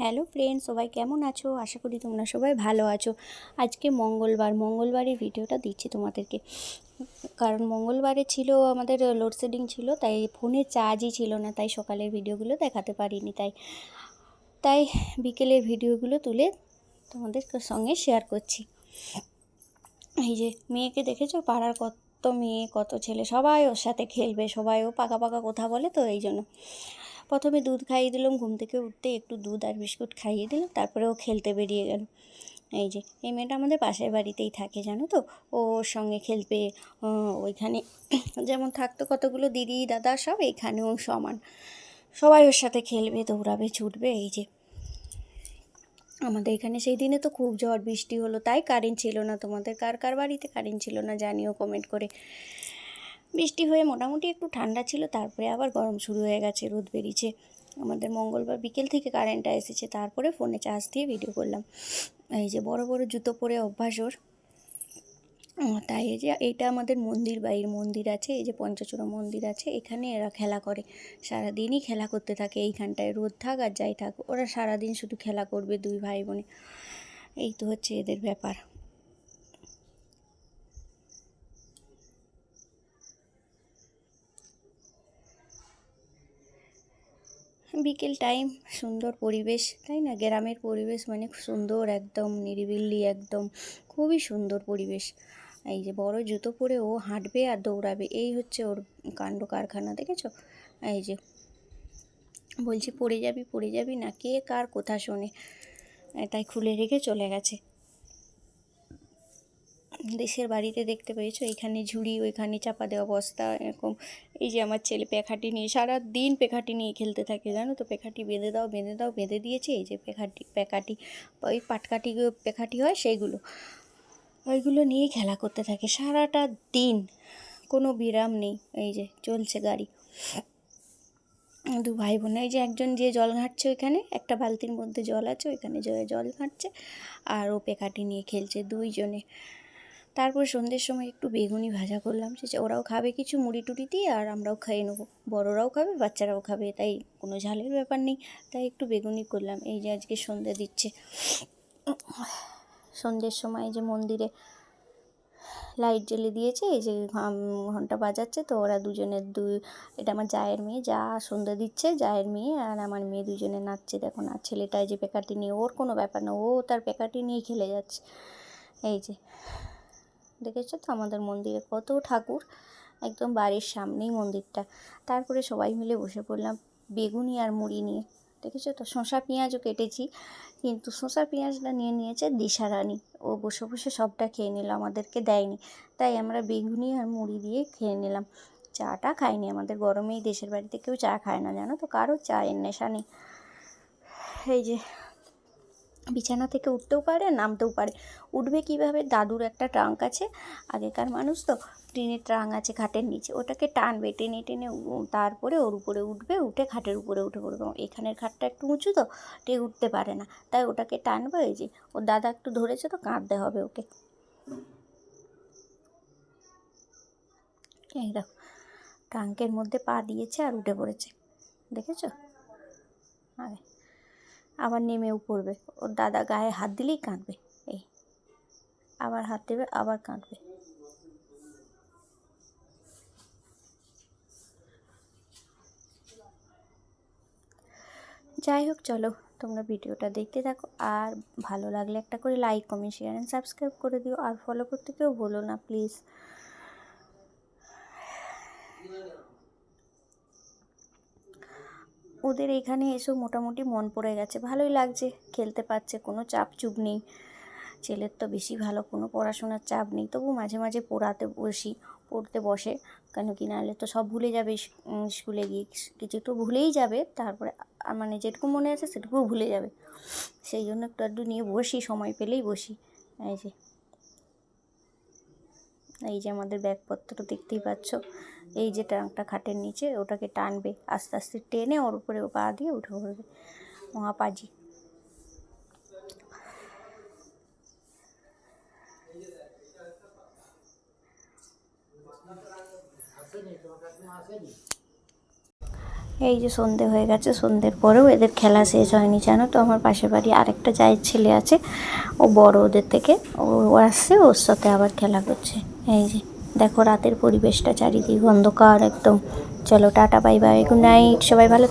Hello friend, সবাই কেমন আছো? আশা করি তোমরা সবাই ভালো আছো। আজকে মঙ্গলবার, মঙ্গলবারের ভিডিওটা দিচ্ছি তোমাদেরকে। কারণ মঙ্গলবারে ছিল, আমাদের লোডশেডিং ছিল, তাই ফোনে চার্জই ছিল না, তাই সকালের ভিডিওগুলো দেখাতে পারিনি, তাই তাই বিকেলের ভিডিওগুলো তুলে তোমাদের সঙ্গে শেয়ার করছি। এই যে মেয়েকে দেখেছ? পাড়ার কত মেয়ে, কত ছেলে, সবাই ওর সাথে খেলবে, সবাই ও পাকা পাকা কথা বলে তো, এই জন্য। প্রথমে দুধ খাইয়ে দিলাম, ঘুম থেকে উঠতে একটু দুধ আর বিস্কুট খাইয়ে দিলাম, তারপরে ও খেলতে বেরিয়ে গেল। এই যে, এই মেয়েটা আমাদের পাশের বাড়িতেই থাকে, জানো তো? ওর সঙ্গে খেলবে ওইখানে যেমন থাকতো কতগুলো দিদি, দাদা, সব এইখানেও সমান। সবাই ওর সাথে খেলবে, দৌড়াবে, ছুটবে, এই যে। আমাদের এখানে সেই দিনে তো খুব ঝড় বৃষ্টি হলো, তাই কারেন্ট ছিল না তোমাদের। কার কার বাড়িতে কারেন্ট ছিল না জানিও কমেন্ট করে। বৃষ্টি হয়ে মোটামুটি একটু ঠান্ডা ছিল, তারপরে আবার গরম শুরু হয়ে গেছে, রোদ বেরিয়েছে। আমাদের মঙ্গলবার বিকেল থেকে কারেন্টটা এসেছে, তারপরে ফোনে চার্জ দিয়ে ভিডিও করলাম। এই যে বড় বড় জুতো পরে অভ্যাস ওর। তাই এই যে এটা আমাদের মন্দির বাড়ির মন্দির আছে, এই যে পঞ্চচূড়া মন্দির আছে, এখানে এরা খেলা করে। সারাদিনই খেলা করতে থাকে এইখানটায়, রোদ থাক আর যাই থাক, ওরা সারাদিন শুধু খেলা করবে দুই ভাই বোনে। এই তো হচ্ছে এদের ব্যাপার। বিকেল টাইম সুন্দর পরিবেশ, তাই না? গ্রামের পরিবেশ মানে সুন্দর, একদম নিরিবিলি, একদম খুবই সুন্দর পরিবেশ। এই যে বড় জুতো পরে ও হাঁটবে আর দৌড়াবে, এই হচ্ছে ওর কাণ্ড কারখানা, দেখেছ? এই যে বলছি, পড়ে যাবি পড়ে যাবি না, কে কার কথা শোনে? তাই খুলে রেখে চলে গেছে। দেশের বাড়িতে দেখতে পেয়েছ, এখানে ঝুড়ি, ওইখানে চাপা দেওয়া বস্তা, এরকম। এই যে আমার ছেলে পেখাটি নিয়ে সারা দিন পেখাটি নিয়ে খেলতে থাকে, জানো তো? পেখাটি বেঁধে দাও বেঁধে দাও, বেঁধে দিয়েছে, এই যে পেখাটি পেকাটি ওই পাটকাঠি পেখাটি হয় সেইগুলো। ওইগুলো নিয়ে খেলা করতে থাকে, সারাটা দিন। কোনো বিরাম নেই, এই যে চলছে গাড়ি। দু ভাই বোন এই যে একজন যে জল ঘাঁটছে ওইখানে, একটা বালতির মধ্যে জল আছে, ওইখানে জল ঘাঁটছে, আর ও পেকাটি নিয়ে খেলছে দুইজনে। তারপর সন্ধ্যের সময় একটু বেগুনি ভাজা করলাম। সে ওরাও খাবে কিছু মুড়ি টুড়ি দিয়ে আর আমরাও খাইয়ে নেব। বড়োরাও খাবে, বাচ্চারাও খাবে, তাই কোনো ঝালের ব্যাপার নেই। তাই একটু বেগুনি করলাম। এই যে আজকে সন্ধ্যা দিচ্ছে। সন্ধ্যের সময় যে মন্দিরে লাইট জ্বেলে দিয়েছে, এই যে ঘণ্টা বাজাচ্ছে, তো ওরা দুজনের দুই এটা আমার জায়ের মেয়ে, যা সন্ধ্যা দিচ্ছে, জায়ের মেয়ে আর আমার মেয়ে দুজনে নাচছে। দেখো না, ছেলেটা যে পেকাটি নিয়ে, ওর কোনো ব্যাপার না, ও তার পেকাটি নিয়ে খেলে যাচ্ছে। এই যে দেখেছ তো আমাদের মন্দিরে কত ঠাকুর? একদম বাড়ির সামনেই মন্দিরটা। তারপরে সবাই মিলে বসে পড়লাম বেগুনি আর মুড়ি নিয়ে। দেখেছ তো? শসা, পেঁয়াজও কেটেছি। কিন্তু শসা, পেঁয়াজটা নিয়ে নিয়েছে দিশা দিশারানি। ও বসে বসে সবটা খেয়ে নিল, আমাদেরকে দেয়নি। তাই আমরা বেগুনি আর মুড়ি দিয়ে খেয়ে নিলাম। চাটা খাইনি আমাদের গরমেই, দেশের বাড়িতে কেউ চা খায় না, জানো তো? কারও চায়ের নেশা নেই। এই যে বিছানা থেকে উঠতেও পারে, নামতেও পারে। উঠবে কীভাবে? দাদুর একটা ট্রাঙ্ক আছে, আগেকার মানুষ তো ট্রেনের ট্রাঙ্ক আছে খাটের নিচে, ওটাকে টানবে, টেনে টেনে তারপরে ওর উপরে উঠবে, উঠে খাটের উপরে উঠে পড়বে। এখানের খাটটা একটু উঁচু তো টে উঠতে পারে না। তাই ওটাকে টানবে ওই যে ওর দাদা একটু ধরেছে তো কাঁদতে হবে ওকে। এই দেখো, ট্রাঙ্কের মধ্যে পা দিয়েছে আর উঠে পড়েছে। দেখেছ? আরে। আবার নেমেও পড়বে। ওর দাদা গায়ে হাত দিলেই কাঁদবে। এই, আবার হাত দেবে, আবার কাঁদবে। যাই হোক, চলো তোমরা ভিডিওটা দেখতে থাকো। আর ভালো লাগলে একটা করে like comment share and subscribe করে দিও। আর ফলো করতে কেউ বলো না প্লিজ ওদের এখানে এসেও মোটামুটি মন পড়ে গেছে। ভালোই লাগছে, খেলতে পারছে, কোনো চাপ চুপ নেই। ছেলের তো বেশি ভালো, কোনো পড়াশোনার চাপ নেই। তবু মাঝে মাঝে পড়াতে বসি, পড়তে বসে। কেন কি নাহলে তো সব ভুলে যাবে স্কুলে গিয়ে। কিছু একটু ভুলেই যাবে, তারপরে মানে যেটুকু মনে আছে সেটুকুও ভুলে যাবে। সেই জন্য একটু আধটু নিয়ে বসি, সময় পেলেই বসি। এই যে। এই যে আমাদের ব্যাগপত্র দেখতেই পাচ্ছ, এই যে ট্যাঙ্কটা খাটের নিচে, ওটাকে টানবে, আস্তে আস্তে টেনে ওর উপরে পা দিয়ে উঠে পড়বে। মহাপাজি। এই যে সন্ধে হয়ে গেছে, সন্ধ্যের পরেও এদের খেলা শেষ হয়নি, জানো তো? আমার পাশের বাড়ি আরেকটা জায়ের ছেলে আছে, ও বড় ওদের থেকে, ও আসছে, ওর সাথে আবার খেলা করছে। এই যে, দেখো রাতের পরিবেশটা চারিদিক অন্ধকার একদম। চলো, tata bye bye good night সবাই ভালো